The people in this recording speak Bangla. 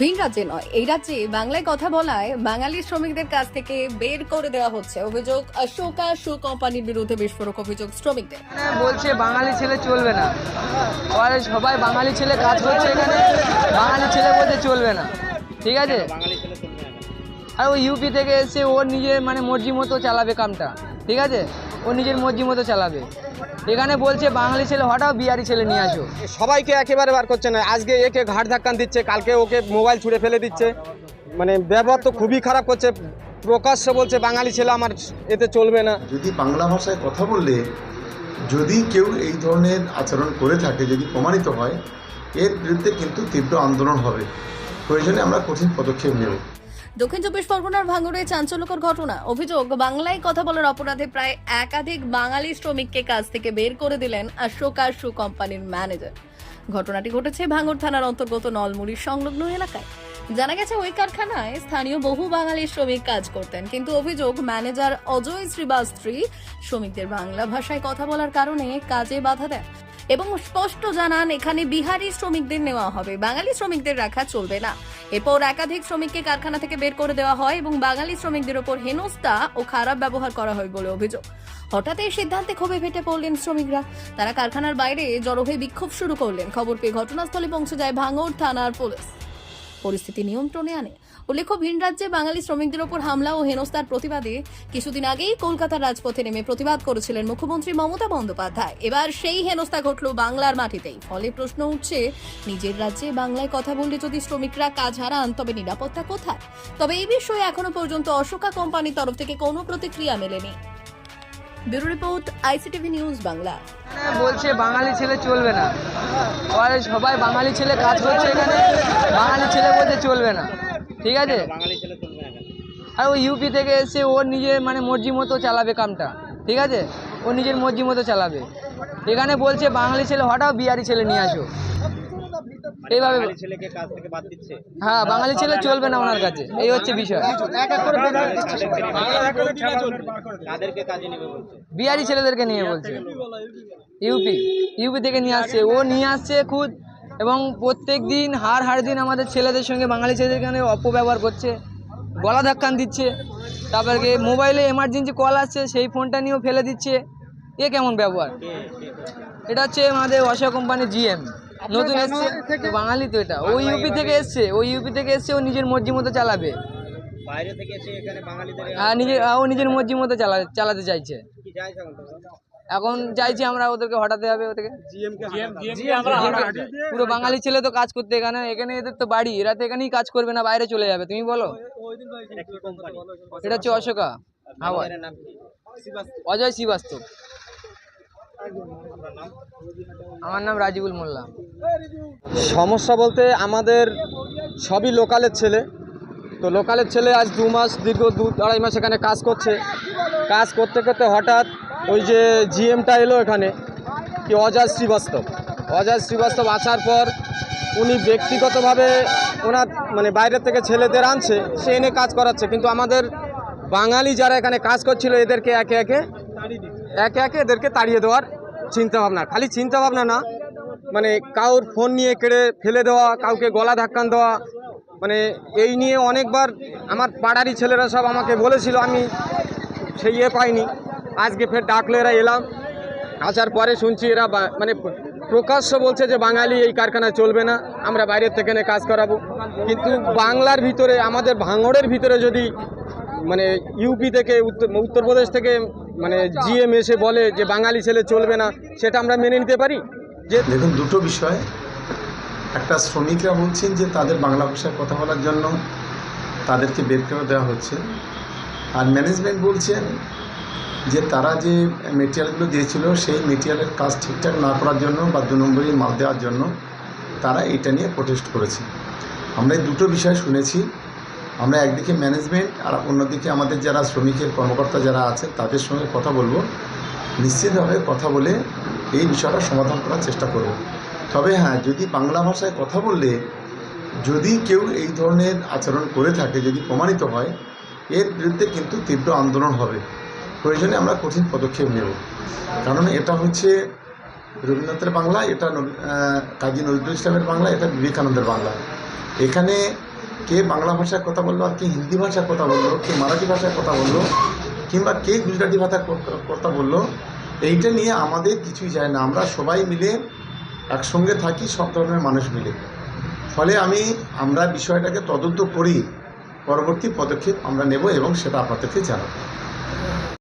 ভিন রাজ্যে নয় এই রাজ্যে বাংলায় কথা বলায় বাঙালি শ্রমিকদের কাছ থেকে বের করে দেওয়া হচ্ছে অভিযোগ অশোকা শু কোম্পানির বিরুদ্ধে বিস্ফোরক অভিযোগ শ্রমিকদের। বলছে বাঙালি ছেলে চলবে না। ওরা সবাই বাঙালি ছেলে কাজ করছে এখানে বাঙালি ছেলে বলতে চলবে না। ঠিক আছে? আর ও ইউপি থেকে এসে ওর নিজের মানে মর্জি মতো চালাবে কামটা। ঠিক আছে? ও নিজের মর্জি মতো চালাবে। এখানে বলছে বাঙালি ছেলে হঠাৎ বিহারি ছেলে নিয়ে আসো। সবাইকে একেবারে বার করছে না। আজকে একে ঘাট ধাক্কান দিচ্ছে কালকে ওকে মোবাইল ছুঁড়ে ফেলে দিচ্ছে। মানে ব্যবহার তো খুবই খারাপ করছে। প্রকাশ্য বলছে বাঙালি ছেলে আমার এতে চলবে না। যদি বাংলা ভাষায় কথা বললে যদি কেউ এই ধরনের আচরণ করে থাকে যদি প্রমাণিত হয় এর বিরুদ্ধে কিন্তু তীব্র আন্দোলন হবে। প্রয়োজনে আমরা কঠিন পদক্ষেপ নেব। দক্ষিণ চব্বিশ পরগনার ভাঙড়ে চাঞ্চল্যকর ঘটনা। অভিযোগ, বাংলায় কথা বলার অপরাধে প্রায় একাধিক বাঙালি শ্রমিককে কাজ থেকে বের করে দিলেন অশোকা শু কোম্পানির ম্যানেজার। ঘটনাটি ঘটেছে ভাঙড় থানার অন্তর্গত নলমুড়ির সংলগ্ন এলাকায়। জানা গেছে ওই কারখানায় স্থানীয় বহু বাঙালি শ্রমিক কাজ করতেন, কিন্তু অভিযোগ, ম্যানেজার অজয় শ্রীবাস্ত্রী শ্রমিকদের বাংলা ভাষায় কথা বলার কারণে কাজে বাধা দেন। এবং স্পষ্ট জানান, এখানে বিহারি শ্রমিকদের নেওয়া হবে। বাঙালি শ্রমিকদের রাখা চলবে না। এরপর একাধিক শ্রমিককে কারখানা থেকে বের করে দেওয়া হয় এবং বাঙালি শ্রমিকদের ওপর হেনস্থা ও খারাপ ব্যবহার করা হয় বলে অভিযোগ। হঠাৎ এই সিদ্ধান্তে ক্ষোভে ফেটে পড়লেন শ্রমিকরা। তারা কারখানার বাইরে জড়ো হয়ে বিক্ষোভ শুরু করলেন। খবর পেয়ে ঘটনাস্থলে পৌঁছে যায় ভাঙড় থানার পুলিশ। পরিস্থিতি নিয়ন্ত্রণে আনে। উল্লেখ্য, ভিন রাজ্যে বাঙালি শ্রমিকদের ওপর হামলা ও হেনস্থার প্রতিবাদে কিছুদিন আগেই কলকাতার রাজপথে নেমে প্রতিবাদ করেছিলেন মুখ্যমন্ত্রী মমতা বন্দ্যোপাধ্যায়। এবার সেই হেনস্থা ঘটল বাংলার মাটিতেই। ফলে প্রশ্ন উঠছে, নিজের রাজ্যে বাংলায় কথা বললে যদি শ্রমিকরা কাজ হারান, তবে নিরাপত্তা কোথায়? তবে এই বিষয়ে এখনও পর্যন্ত অশোকা কোম্পানির তরফ থেকে কোনো প্রতিক্রিয়া মেলেনি। Bureau report ICTV news Bangla. বলছে বাঙালি ছেলে চলবে না। ওরা সবাই বাঙালি ছেলে কাজ করছে এখানে বাঙালি ছেলে বলতে চলবে না। ঠিক আছে? আর ও ইউপি থেকে এসে ওর নিজের মানে মর্জি মতো চালাবে কামটা। ঠিক আছে? ও নিজের মর্জি মতো চালাবে। এখানে বলছে বাঙালি ছেলে হঠাৎ বিহারি ছেলে নিয়ে আসো। এইভাবে ছেলেকে কাজ থেকে বাদ দিচ্ছে? হ্যাঁ বাঙালি ছেলে চলবে না ওনার কাছে। এই হচ্ছে বিষয়। তাদেরকে কাজে নেবে বলছে? বিহারি ছেলেদেরকে নিয়ে বলছে। ইউপি। ইউপি থেকে নিয়ে আসছে। ও নিয়ে আসছে খুদ। এবং প্রত্যেক দিন হার হার দিন আমাদের ছেলেদের সঙ্গে বাঙালি ছেলেদের এখানে অপব্যবহার করছে। গলা ধাক্কান দিচ্ছে। তারপরে কি মোবাইলে এমার্জেন্সি কল আসছে। সেই ফোনটা নিয়েও ফেলে দিচ্ছে। এ কেমন ব্যবহার? এটা হচ্ছে আমাদের অশোক কোম্পানির জিএম নতুন এসছে বাঙালি তো এটা। ও ইউপি থেকে এসছে ওই ইউপি থেকে এসছে ও নিজের মর্জি মতো চালাবে। বাইরে থেকে এসে এখানে বাঙালিদের আর নিজে ও নিজের মর্জি মতো চালা চালাতে চাইছে। এখন চাইছি আমরা ওদেরকে হটাতে হবে ওদেরকে। পুরো বাঙালি ছেলে তো কাজ করতে এখানে এখানে এদের তো বাড়ি এরা তো এখানেই কাজ করবে না বাইরে চলে যাবে তুমি বলো। এটা হচ্ছে অশোকা হাওয়া এর নাম অজয় শ্রীবাস্তব। আমার নাম রাজিবুল মোল্লা। সমস্যা বলতে আমাদের সবই লোকালের ছেলে। তো লোকালের ছেলে আজ দু মাস, দীর্ঘ দু, আড়াই মাস এখানে কাজ করছে। কাজ করতে করতে হঠাৎ ওই যে জিএমটা এলো এখানে, কি অজয় শ্রীবাস্তব। অজয় শ্রীবাস্তব আসার পর উনি ব্যক্তিগতভাবে ওনার মানে বাইরের থেকে ছেলেদের আনছে, সে এনে কাজ করাচ্ছে। কিন্তু আমাদের বাঙালি যারা এখানে কাজ করছিল, এদেরকে একে একে একে একে এদেরকে তাড়িয়ে দেওয়ার চিন্তাভাবনা। খালি চিন্তাভাবনা না মানে কাউর ফোন নিয়ে কেড়ে ফেলে দেওয়া, কাউকে গলা ধাক্কান দেওয়া মানে এই নিয়ে অনেকবার আমার পাড়ারই ছেলেরা সব আমাকে বলেছিল, আমি সেই ইয়ে পাইনি। আজকে ফের ডাকলে এরা এলাম। আসার পরে শুনছি এরা মানে প্রকাশ্য বলছে যে বাঙালি এই কারখানা চলবে না, আমরা বাইরের থেকে এনে কাজ করাবো। কিন্তু বাংলার ভিতরে, আমাদের ভাঙড়ের ভিতরে যদি মানে ইউপি থেকে, উত্তর, উত্তরপ্রদেশ থেকে মানে জিএম এসে বলে যে বাঙালি ছেলে চলবে না, সেটা আমরা মেনে নিতে পারি? যে দেখুন, দুটো বিষয়। একটা শ্রমিকরা বলছেন যে তাদের বাংলা ভাষায় কথা বলার জন্য তাদেরকে বের করে দেওয়া হচ্ছে। আর ম্যানেজমেন্ট বলছেন যে তারা যে মেটেরিয়ালগুলো দিয়েছিল, সেই মেটেরিয়ালের কাজ ঠিকঠাক না করার জন্য বা দু নম্বরই মাল দেওয়ার জন্য তারা এটা নিয়ে প্রোটেস্ট করেছে। আমরা এই দুটো বিষয় শুনেছি। আমরা একদিকে ম্যানেজমেন্ট আর অন্যদিকে আমাদের যারা শ্রমিকের কর্মকর্তা যারা আছে, তাদের সঙ্গে কথা বলব। নিশ্চিতভাবে কথা বলে এই বিষয়টা সমাধান করার চেষ্টা করব। তবে হ্যাঁ যদি বাংলা ভাষায় কথা বললে, যদি কেউ এই ধরনের আচরণ করে থাকে, যদি প্রমাণিত হয়, এর বিরুদ্ধে কিন্তু তীব্র আন্দোলন হবে। প্রয়োজনে আমরা কঠিন পদক্ষেপ নেব। কারণ এটা হচ্ছে রবীন্দ্রনাথের বাংলা, এটা কাজী নজরুল ইসলামের বাংলা, এটা বিবেকানন্দের বাংলা। এখানে কে বাংলা ভাষায় কথা বলল আর কে হিন্দি ভাষায় কথা বলল, কে মারাঠি ভাষায় কথা বলল, কিংবা কে গুজরাটি ভাষায় কথা বলল এইটা নিয়ে আমাদের কিছুই যায় না। আমরা সবাই মিলে একসঙ্গে থাকি, সব ধরনের মানুষ মিলে। ফলে আমি, আমরা বিষয়টাকে তদন্ত করি, পরবর্তী পদক্ষেপ আমরা নেব এবং সেটা আপনাদেরকে জানাব।